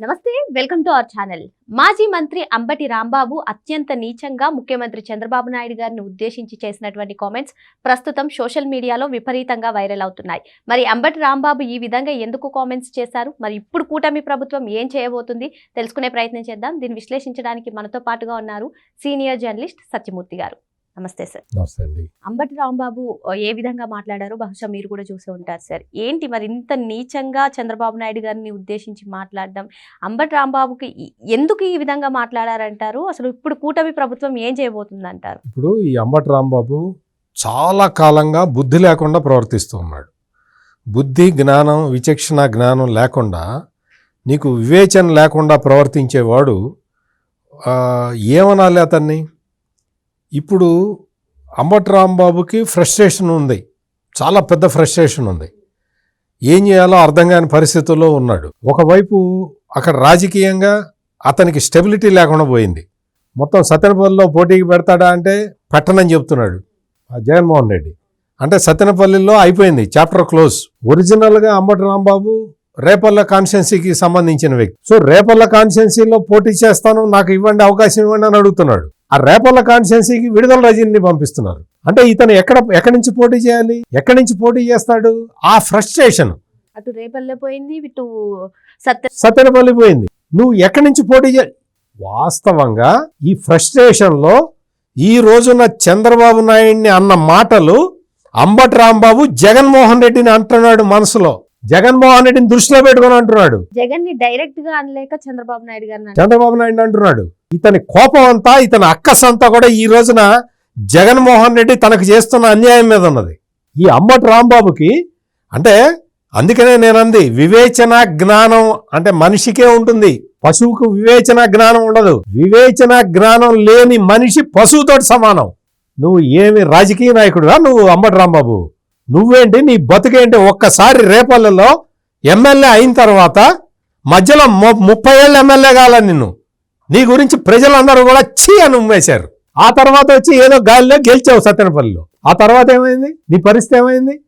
నమస్తే welcome to our channel. మాజీ మంత్రి అంబటి రాంబాబు అత్యంత నీచంగా ముఖ్యమంత్రి చంద్రబాబు నాయుడు గారిని ఉద్దేశించి చేసినటువంటి కామెంట్స్ ప్రస్తుతం సోషల్ మీడియాలో విపరీతంగా వైరల్ అవుతున్నాయి. మరి అంబటి రాంబాబు ఈ విధంగా ఎందుకు కామెంట్స్ చేశారు? మరి ఇప్పుడు కూటమి ప్రభుత్వం ఏం చేయబోతుంది? తెలుసుకునే ప్రయత్నం చేద్దాం. దీన్ని విశ్లేషించడానికి మనతో పాటుగా ఉన్నారు సీనియర్ జర్నలిస్ట్ సత్యమూర్తి గారు. నమస్తే సార్. నమస్తే అండి. అంబటి రాంబాబు ఏ విధంగా మాట్లాడారో బహుశా మీరు కూడా చూసే ఉంటారు సార్. ఏంటి మరి ఇంత నీచంగా చంద్రబాబు నాయుడు గారిని ఉద్దేశించి మాట్లాడడం? అంబటి రాంబాబుకి ఎందుకు ఈ విధంగా మాట్లాడారంటారు? అసలు ఇప్పుడు కూటమి ప్రభుత్వం ఏం చేయబోతుంది అంటారు ఇప్పుడు ఈ అంబటి రాంబాబు చాలా కాలంగా బుద్ధి లేకుండా ప్రవర్తిస్తూ ఉన్నాడు. బుద్ధి జ్ఞానం విచక్షణ జ్ఞానం లేకుండా నీకు వివేచన లేకుండా ప్రవర్తించేవాడు ఏమనాలి అతన్ని? ఇప్పుడు అంబట్ రాంబాబుకి ఫ్రస్ట్రేషన్ ఉంది. చాలా పెద్ద ఫ్రస్ట్రేషన్ ఉంది. ఏం చేయాలో అర్థం కాని పరిస్థితుల్లో ఉన్నాడు. ఒకవైపు అక్కడ రాజకీయంగా అతనికి స్టెబిలిటీ లేకుండా పోయింది. మొత్తం సత్యనపల్లిలో పోటీకి పెడతాడా అంటే పెట్టనని చెప్తున్నాడు ఆ జగన్మోహన్ రెడ్డి. అంటే సత్యనపల్లిలో అయిపోయింది. చాప్టర్ క్లోజ్ ఒరిజినల్గా అంబటి రాంబాబు రేపల్ల కాన్స్టిట్యున్సీకి సంబంధించిన వ్యక్తి. సో రేపల్ల కాన్స్టిట్యున్సీలో పోటీ చేస్తాను నాకు ఇవ్వండి అవకాశం ఇవ్వండి అని అడుగుతున్నాడు. ఆ రేపల్ల కాన్స్టిట్యున్సీకి విడుదల రజీని పంపిస్తున్నారు. అంటే ఇతను ఎక్కడ ఎక్కడి నుంచి పోటీ చేయాలి? ఎక్కడి నుంచి పోటీ చేస్తాడు? ఆ ఫ్రస్ట్రేషన్. అటు రేపల్లె పోయింది ఇటు సత్య సత్యనపల్లి పోయింది. నువ్వు ఎక్కడి నుంచి పోటీ చే వాస్తవంగా ఈ ఫ్రస్ట్రేషన్లో ఈ రోజున చంద్రబాబు నాయుడిని అన్న మాటలు అంబటి రాంబాబు జగన్మోహన్ రెడ్డిని అంటున్నాడు మనసులో. జగన్మోహన్ రెడ్డిని దృష్టిలో పెట్టుకొని అంటున్నాడు. జగన్ని డైరెక్ట్గా అనలేక చంద్రబాబు నాయుడు అన్నారు. చంద్రబాబు నాయుడు అంటున్నాడు. ఇతని కోపం అంతా ఇతని అక్కస్ అంతా కూడా ఈ రోజున జగన్మోహన్ రెడ్డి తనకు చేస్తున్న అన్యాయం మీద ఉన్నది. ఈ అమ్మటి రాంబాబుకి అంటే అందుకనే నేను అంది వివేచన జ్ఞానం అంటే మనిషికే ఉంటుంది. పశువుకు వివేచన జ్ఞానం ఉండదు. వివేచన జ్ఞానం లేని మనిషి పశువుతో సమానం. నువ్వు ఏమి రాజకీయ నాయకుడురా నువ్వు అమ్మటి రాంబాబు? నువ్వేంటి నీ బతుకేంటి? ఒక్కసారి రేపల్లెలో ఎమ్మెల్యే అయిన తర్వాత మధ్యలో ము- ముప్పై ఏళ్ళు ఎమ్మెల్యే కాల నిన్ను. నీ గురించి ప్రజలందరూ కూడా చీ అని ఉమ్మేశారు. ఆ తర్వాత వచ్చి ఏదో గాలిలో గెలిచావు సత్యనపల్లిలో. ఆ తర్వాత ఏమైంది? నీ పరిస్థితి ఏమైంది?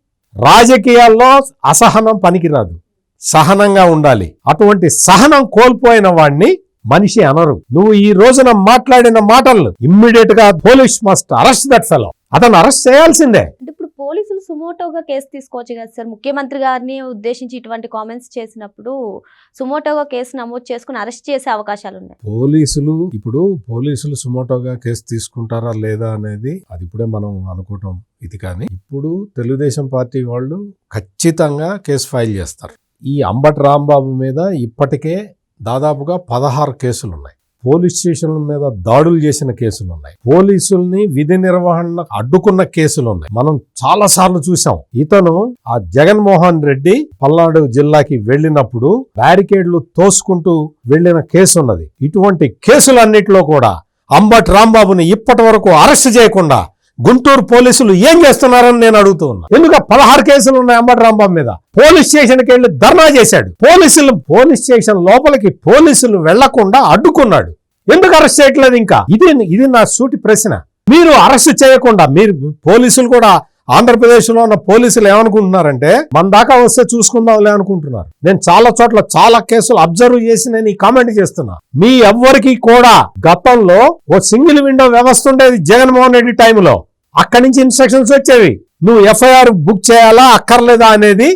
రాజకీయాల్లో అసహనం పనికిరాదు. సహనంగా ఉండాలి. అటువంటి సహనం కోల్పోయిన వాడిని మనిషి అనరు. నువ్వు ఈ రోజున మాట్లాడిన మాటలు ఇమ్మీడియట్గా police must arrest that fellow. అతను అరెస్ట్ చేయాల్సిందే. సుమోటోగా కేసు తీసుకోవచ్చు కదా సార్. ముఖ్యమంత్రి గారిని ఉద్దేశించి ఇటువంటి కామెంట్స్ చేసినప్పుడు సుమోటోగా కేసు నమోదు చేసుకుని అరెస్ట్ చేసే అవకాశాలు ఉన్నాయి. పోలీసులు ఇప్పుడు పోలీసులు సుమోటోగా కేసు తీసుకుంటారా లేదా అనేది అది ఇప్పుడే మనం అనుకోవటం ఇది కానీ ఇప్పుడు తెలుగుదేశం పార్టీ వాళ్ళు ఖచ్చితంగా కేసు ఫైల్ చేస్తారు. ఈ అంబటి రాంబాబు మీద ఇప్పటికే దాదాపుగా పదహారు కేసులు ఉన్నాయి. పోలీస్ స్టేషన్ల మీద దాడులు చేసిన కేసులు ఉన్నాయి పోలీసుల్ని విధి నిర్వహణ అడ్డుకున్న కేసులు ఉన్నాయి మనం చాలా సార్లు చూసాం ఇతను ఆ జగన్మోహన్ రెడ్డి పల్నాడు జిల్లాకి వెళ్ళినప్పుడు బ్యారికేడ్లు తోసుకుంటూ వెళ్ళిన కేసు ఉన్నది ఇటువంటి కేసులన్నిటిలో కూడా అంబట్ రాంబాబుని ఇప్పటి వరకు అరెస్ట్ చేయకుండా గుంటూరు పోలీసులు ఏం చేస్తున్నారని నేను అడుగుతూ ఉన్నా. ఎందుకు పదహారు కేసులు ఉన్నాయి అంబటి రాంబాబు మీద? పోలీస్ స్టేషన్కి వెళ్ళి ధర్నా చేశాడు. పోలీసులు పోలీస్ స్టేషన్ లోపలికి పోలీసులు వెళ్ళకుండా అడ్డుకున్నాడు. ఎందుకు అరెస్ట్ చేయట్లేదు ఇంకా? ఇది ఇది నా సూటి ప్రశ్న. మీరు అరెస్ట్ చేయకుండా మీరు పోలీసులు కూడా ఆంధ్రప్రదేశ్లో ఉన్న పోలీసులు ఏమనుకుంటున్నారంటే మన దాకా వస్తే చూసుకుందాంలే అనుకుంటున్నారు. నేను చాలా చోట్ల చాలా కేసులు అబ్జర్వ్ చేసి నేను ఈ కామెంట్ చేస్తున్నా. మీ ఎవ్వరికి కూడా గతంలో ఓ సింగిల్ విండో వ్యవస్థ ఉండేది జగన్మోహన్ రెడ్డి టైంలో. అక్కడి నుంచి ఇన్స్ట్రక్షన్స్ వచ్చేవి. నువ్వు ఎఫ్ఐఆర్ బుక్ చేయాలా అక్కర్లేదా అనేది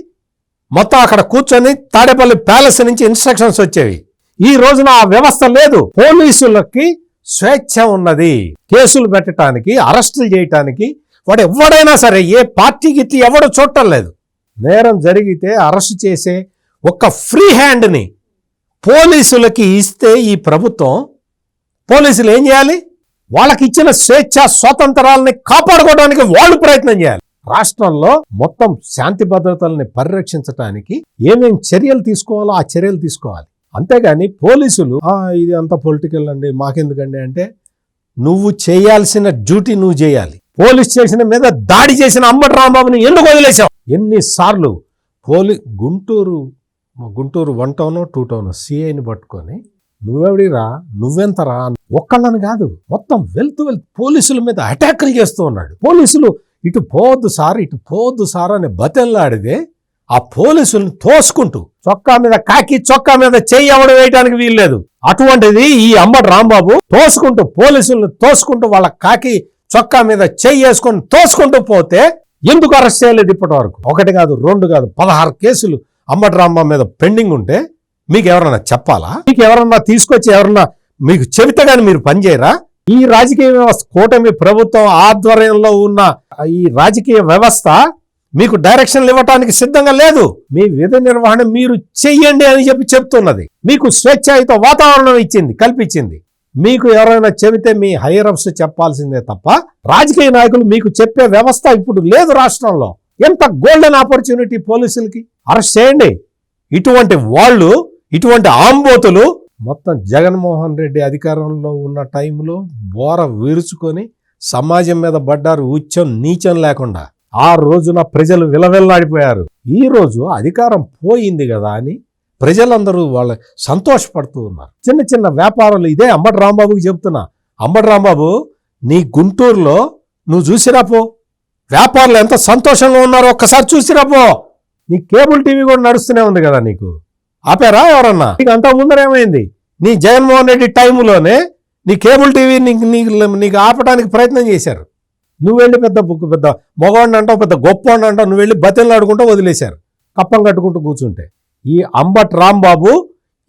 మొత్తం అక్కడ కూర్చొని తాడేపల్లి ప్యాలెస్ నుంచి ఇన్స్ట్రక్షన్స్ వచ్చేవి. ఈ రోజున ఆ వ్యవస్థ లేదు. పోలీసులకి స్వేచ్ఛ ఉన్నది. కేసులు పెట్టడానికి అరెస్టులు చేయటానికి వాడు ఎవడైనా సరే ఏ పార్టీకి ఇట్టి ఎవడు చూడటం లేదు. నేరం జరిగితే అరెస్ట్ చేసే ఒక ఫ్రీ హ్యాండ్ని పోలీసులకి ఇస్తే ఈ ప్రభుత్వం పోలీసులు ఏం చేయాలి? వాళ్ళకి ఇచ్చిన స్వేచ్ఛ స్వాతంత్రాలని కాపాడుకోవడానికి వాళ్ళు ప్రయత్నం చేయాలి. రాష్ట్రంలో మొత్తం శాంతి భద్రతల్ని పరిరక్షించడానికి ఏమేం చర్యలు తీసుకోవాలో ఆ చర్యలు తీసుకోవాలి. అంతేగాని పోలీసులు ఇది అంత పొలిటికల్ అండి మాకెందుకండి? అంటే నువ్వు చేయాల్సిన డ్యూటీ నువ్వు చేయాలి. పోలీస్ స్టేషన్ మీద దాడి చేసిన అంబటి రాంబాబుని ఎందుకు వదిలేశావు? ఎన్నిసార్లు పోలీ Guntur Guntur one town two town సిఐని పట్టుకొని నువ్వెవడిరా? నువ్వెంతరా? ఒక్కళ్ళని కాదు మొత్తం వెళ్తూ వెళ్తూ పోలీసుల మీద అటాకులు చేస్తూ ఉన్నాడు. పోలీసులు ఇటు పోవద్దు సార్ ఇటు పోవద్దు సార్ అని బతెల్లాడితే ఆ పోలీసుల్ని తోసుకుంటూ చొక్కా మీద కాకి చొక్కా మీద చెయ్యి ఎవడు వేయడానికి వీల్లేదు. అటువంటిది ఈ అంబటి రాంబాబు తోసుకుంటూ పోలీసుల్ని తోసుకుంటూ వాళ్ళ కాకి చొక్కా మీద చెయ్యి వేసుకొని తోసుకుంటూ పోతే ఎందుకు అరెస్ట్ చేయలేదు ఇప్పటి వరకు ఒకటి కాదు రెండు కాదు పదహారు కేసులు అంబటి మీద పెండింగ్ ఉంటే మీకు ఎవరన్నా చెప్పాలా? మీకు ఎవరన్నా తీసుకొచ్చి ఎవరన్నా మీకు చెబితే గాని మీరు పనిచేయరా? ఈ రాజకీయ వ్యవస్థ కూటమి ప్రభుత్వం ఆధ్వర్యంలో ఉన్న ఈ రాజకీయ వ్యవస్థ మీకు డైరెక్షన్లు ఇవ్వటానికి సిద్ధంగా లేదు. మీ విధి నిర్వహణ మీరు చెయ్యండి అని చెప్పి చెప్తున్నది. మీకు స్వేచ్ఛాయుత వాతావరణం ఇచ్చింది కల్పించింది. మీకు ఎవరైనా చెబితే మీ హైయర్ చెప్పాల్సిందే తప్ప రాజకీయ నాయకులు మీకు చెప్పే వ్యవస్థ ఇప్పుడు లేదు రాష్ట్రంలో. ఎంత గోల్డెన్ ఆపర్చునిటీ పోలీసులకి? అరెస్ట్ చేయండి. ఇటువంటి వాళ్ళు ఇటువంటి ఆంబోతులు మొత్తం జగన్మోహన్ రెడ్డి అధికారంలో ఉన్న టైంలో బోర విరుచుకొని సమాజం మీద పడ్డారు ఉచ్చం నీచం లేకుండా. ఆ రోజున ప్రజలు విలవిల్లాడిపోయారు ఈ రోజు అధికారం పోయింది కదా అని ప్రజలందరూ వాళ్ళ సంతోషపడుతూ ఉన్నారు. చిన్న చిన్న వ్యాపారాలు ఇదే అంబటి రాంబాబుకి చెబుతున్నా అంబటి రాంబాబు నీ గుంటూరులో నువ్వు చూసిరా పో. వ్యాపారులు ఎంత సంతోషంగా ఉన్నారో ఒక్కసారి చూసిరా పో. నీ కేబుల్ టీవీ కూడా నడుస్తూనే ఉంది కదా నీకు. ఆపారా ఎవరన్నా? నీకు అంత ముందరేమైంది నీ జగన్మోహన్ రెడ్డి టైంలోనే నీ కేబుల్ టీవీ నీకు నీకు నీకు ఆపడానికి ప్రయత్నం చేశారు. నువ్వు వెళ్ళి పెద్ద బుక్ పెద్ద మగవాడిని అంటావు పెద్ద గొప్ప అంటావు నువ్వు వెళ్ళి బతిలు ఆడుకుంటూ వదిలేశారు. కప్పం కట్టుకుంటూ కూర్చుంటే. ఈ అంబట్ రాంబాబు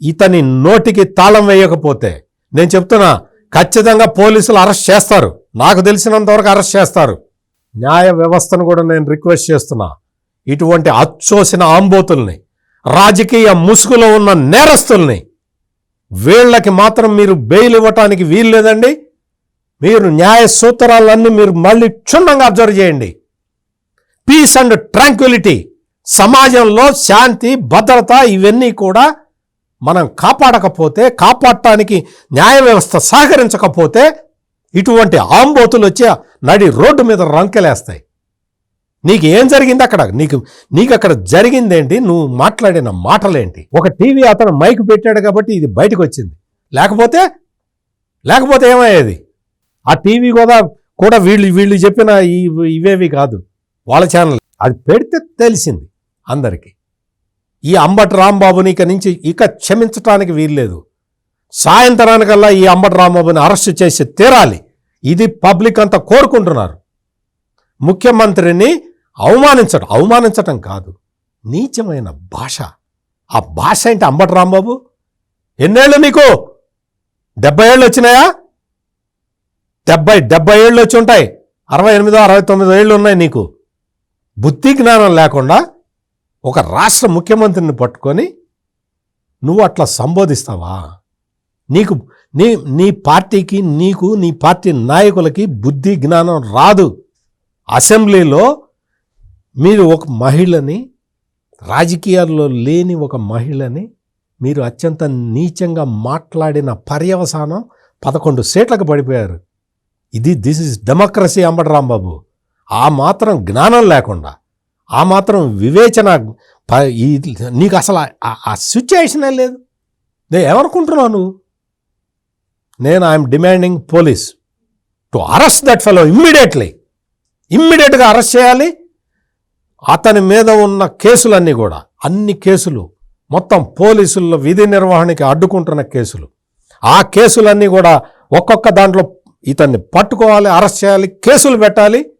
ఇతని నోటికి తాళం వేయకపోతే నేను చెప్తున్నా ఖచ్చితంగా పోలీసులు అరెస్ట్ చేస్తారు. నాకు తెలిసినంతవరకు అరెస్ట్ చేస్తారు. న్యాయ వ్యవస్థను కూడా నేను రిక్వెస్ట్ చేస్తున్నా. ఇటువంటి అచ్చోసిన ఆంబోతుల్ని రాజకీయ ముసుగులో ఉన్న నేరస్తుల్ని వీళ్ళకి మాత్రం మీరు బెయిల్ ఇవ్వటానికి వీలు లేదండి. మీరు న్యాయ సూత్రాలన్నీ మీరు మళ్ళీ క్షుణ్ణంగా అబ్జర్వ్ చేయండి. పీస్ అండ్ ట్రాంక్విలిటీ సమాజంలో శాంతి భద్రత ఇవన్నీ కూడా మనం కాపాడకపోతే కాపాడటానికి న్యాయ వ్యవస్థ సహకరించకపోతే ఇటువంటి ఆంబోతులు వచ్చి నడి రోడ్డు మీద రంకెలేస్తాయి. నీకు ఏం జరిగింది అక్కడ? నీకు నీకు అక్కడ జరిగిందేంటి? నువ్వు మాట్లాడిన మాటలేంటి? ఒక టీవీ అతను మైక్ పెట్టాడు కాబట్టి ఇది బయటకు వచ్చింది లేకపోతే లేకపోతే ఏమయ్యేది? ఆ టీవీ కూడా కూడా వీళ్ళు వీళ్ళు చెప్పిన ఇవేవి కాదు. వాళ్ళ ఛానల్. అది పెడితే తెలిసింది. అందరికీ. ఈ అంబటి రాంబాబుని ఇక నుంచి ఇక క్షమించటానికి వీల్లేదు. సాయంత్రానికల్లా ఈ అంబటి రాంబాబుని అరెస్ట్ చేసి తీరాలి. ఇది పబ్లిక్ అంతా కోరుకుంటున్నారు. ముఖ్యమంత్రిని అవమానించడం అవమానించటం కాదు. నీచమైన భాష. ఆ భాష ఏంటి అంబటి రాంబాబు? ఎన్నేళ్ళు నీకు? డెబ్బై ఏళ్ళు వచ్చినాయా? డెబ్బై డెబ్బై ఏళ్ళు వచ్చి ఉంటాయి. అరవై ఎనిమిదో అరవై తొమ్మిదో ఏళ్ళు ఉన్నాయి నీకు. బుద్ధి జ్ఞానం లేకుండా ఒక రాష్ట్ర ముఖ్యమంత్రిని పట్టుకొని నువ్వు అట్లా సంబోధిస్తావా? నీకు నీ నీ పార్టీకి నీకు నీ పార్టీ నాయకులకి బుద్ధి జ్ఞానం రాదు. అసెంబ్లీలో మీరు ఒక మహిళని రాజకీయాల్లో లేని ఒక మహిళని మీరు అత్యంత నీచంగా మాట్లాడిన పర్యవసానం పదకొండు సీట్లకు పడిపోయారు. ఇది this is democracy Ambati Rambabu. ఆ మాత్రం జ్ఞానం లేకుండా. ఆ మాత్రం వివేచన ఈ- నీకు అసలు ఆ- ఆ సిచ్యుయేషనే లేదు. నేను ఏమనుకుంటున్నావు నువ్వు? నేను I'm demanding police to arrest that fellow immediately ఇమ్మీడియట్గా అరెస్ట్ చేయాలి. అతని మీద ఉన్న కేసులన్నీ కూడా అన్ని కేసులు మొత్తం పోలీసుల్లో విధి నిర్వహణకి అడ్డుకుంటున్న కేసులు. ఆ కేసులన్నీ కూడా ఒక్కొక్క దాంట్లో ఇతన్ని పట్టుకోవాలి అరెస్ట్ చేయాలి కేసులు పెట్టాలి.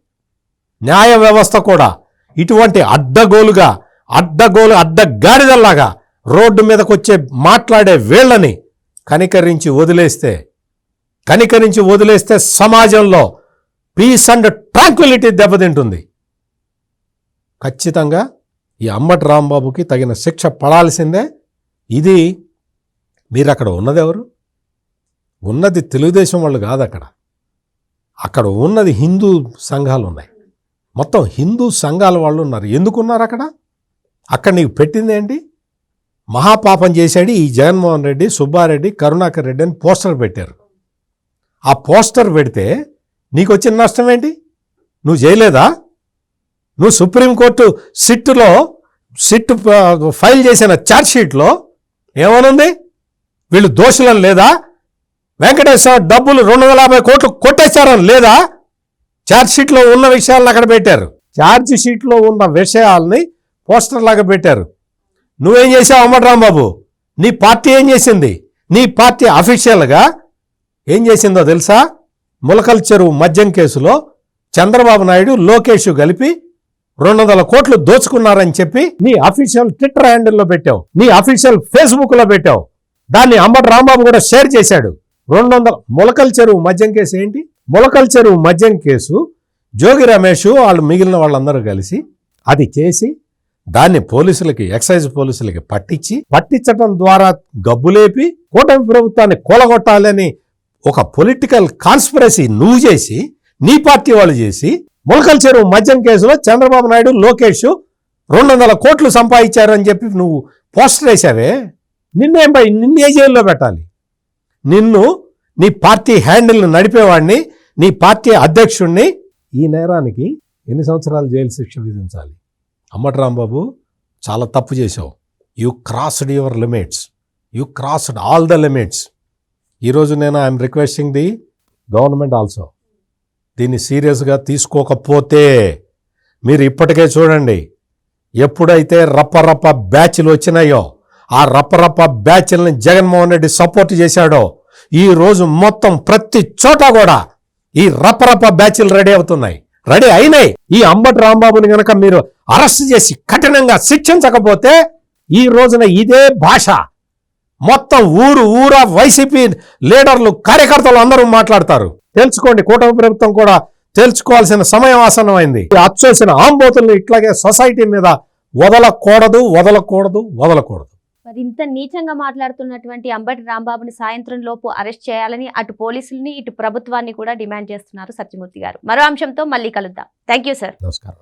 న్యాయ వ్యవస్థ కూడా ఇటువంటి అడ్డగోలుగా అడ్డగోలు అడ్డగాడిదల్లాగా రోడ్డు మీదకు వచ్చే మాట్లాడే వీళ్ళని కనికరించి వదిలేస్తే కనికరించి వదిలేస్తే సమాజంలో పీస్ అండ్ ట్రాంక్విలిటీ దెబ్బతింటుంది. ఖచ్చితంగా ఈ అమ్మటి రాంబాబుకి తగిన శిక్ష పడాల్సిందే. ఇది మీరు అక్కడ ఉన్నదెవరు? ఉన్నది తెలుగుదేశం వాళ్ళు కాదు అక్కడ అక్కడ ఉన్నది హిందూ సంఘాలు ఉన్నాయి మొత్తం హిందూ సంఘాల వాళ్ళు ఉన్నారు. ఎందుకున్నారు అక్కడ? అక్కడ నీకు పెట్టిందేంటి మహాపాపం చేశాడు ఈ జగన్మోహన్ రెడ్డి సుబ్బారెడ్డి కరుణాకర్ రెడ్డి అని పోస్టర్ పెట్టారు. ఆ పోస్టర్ పెడితే నీకు వచ్చిన నష్టం ఏంటి? నువ్వు చేయలేదా? నువ్వు సుప్రీంకోర్టు సిట్టులో సిట్ ఫైల్ చేసిన ఛార్జ్షీట్లో ఏమనుంది? వీళ్ళు దోషులని లేదా? వెంకటేశ్వర డబ్బులు రెండు వందల యాభై కోట్లు కొట్టేశారని లేదా? షీట్లో ఉన్న విషయాలను అక్కడ పెట్టారు. ఛార్జ్ షీట్లో ఉన్న విషయాల్ని పోస్టర్ లాగా పెట్టారు. నువ్వేం చేసావు అమ్మటరాంబాబు నీ పార్టీ ఏం చేసింది? నీ పార్టీ అఫీషియల్గా ఏం చేసిందో తెలుసా? ములకల్ చెరువు మద్యం కేసులో చంద్రబాబు నాయుడు లోకేష్ కలిపి రెండు వందల కోట్లు దోచుకున్నారని చెప్పి నీ అఫీషియల్ ట్విట్టర్ హ్యాండిల్లో పెట్టావు. నీ అఫీషియల్ ఫేస్బుక్లో పెట్టావు. దాన్ని అంబటి రాంబాబు కూడా షేర్ చేశాడు. రెండు వందల ములకల్ చెరువు మద్యం కేసు ఏంటి? మొలకల చెరువు మద్యం కేసు జోగి రమేష్ వాళ్ళు మిగిలిన వాళ్ళందరూ కలిసి అది చేసి దాన్ని పోలీసులకి ఎక్సైజ్ పోలీసులకి పట్టించి పట్టించడం ద్వారా గబ్బులేపి కూటమి ప్రభుత్వాన్ని కూలగొట్టాలని ఒక పొలిటికల్ కాన్స్పిరసీ నువ్వు చేసి నీ పార్టీ వాళ్ళు చేసి మొలకల చెరువు మద్యం కేసులో చంద్రబాబు నాయుడు లోకేష్ రెండు వందల కోట్లు సంపాదించారని చెప్పి నువ్వు పోస్టర్ వేసావే. నిన్నేం భయ్ నిన్నే జైల్లో పెట్టాలి? నిన్ను నీ పార్టీ హ్యాండిల్ని నడిపేవాడిని నీ పార్టీ అధ్యక్షుణ్ణి. ఈ నేరానికి ఎన్ని సంవత్సరాలు జైలు శిక్ష విధించాలి? అమ్మటి రాంబాబు చాలా తప్పు చేసావు you crossed your limits you crossed all the limits ఈరోజు నేను I'm requesting the government also దీన్ని సీరియస్గా తీసుకోకపోతే మీరు ఇప్పటికే చూడండి. ఎప్పుడైతే రప్ప రప్ప బ్యాచ్లు వచ్చినాయో ఆ రప్ప రప్ప జగన్మోహన్ రెడ్డి సపోర్ట్ చేశాడో ఈ రోజు మొత్తం ప్రతి చోట కూడా ఈ రప్ప రప్ప బ్యాచ్లు రెడీ అవుతున్నాయి. రెడీ అయినాయి. ఈ అంబటి రాంబాబుని గనక మీరు అరెస్ట్ చేసి కఠినంగా శిక్షించకపోతే ఈ రోజున ఇదే భాష. మొత్తం ఊరు ఊరా వైసీపీ లీడర్లు కార్యకర్తలు అందరూ మాట్లాడతారు. తెలుసుకోండి కూటమి ప్రభుత్వం కూడా తెలుసుకోవాల్సిన సమయం ఆసన్నమైంది. అచ్చోసిన ఆంబోతుల్ని ఇట్లాగే సొసైటీ మీద వదలకూడదు వదలకూడదు వదలకూడదు. మరి ఇంత నీచంగా మాట్లాడుతున్నటువంటి అంబటి రాంబాబుని సాయంత్రం లోపు అరెస్ట్ చేయాలని అటు పోలీసుల్ని ఇటు ప్రభుత్వాన్ని కూడా డిమాండ్ చేస్తున్నారు సత్యమూర్తి గారు. మరో అంశంతో మళ్ళీ కలుద్దాం. Thank you sir. నమస్కారం.